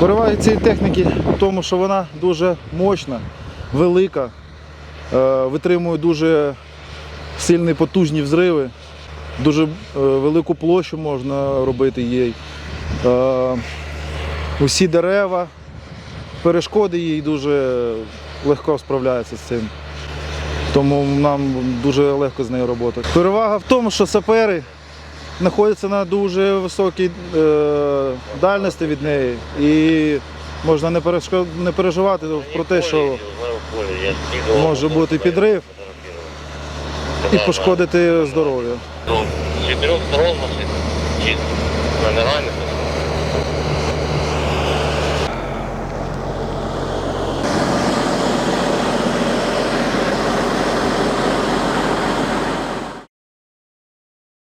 Переваги цієї техніки в тому, що вона дуже мощна, велика, е, витримує дуже сильні потужні взриви, дуже е, велику площу можна робити їй. Е, Усі дерева, перешкоди їй дуже легко справляються з цим. Тому нам дуже легко з нею роботи. Перевага в тому, що сапери знаходяться на дуже високій е, дальності від неї і можна не, не переживати про те, що може бути підрив і пошкодити здоров'я. З чотирьох сторон машин.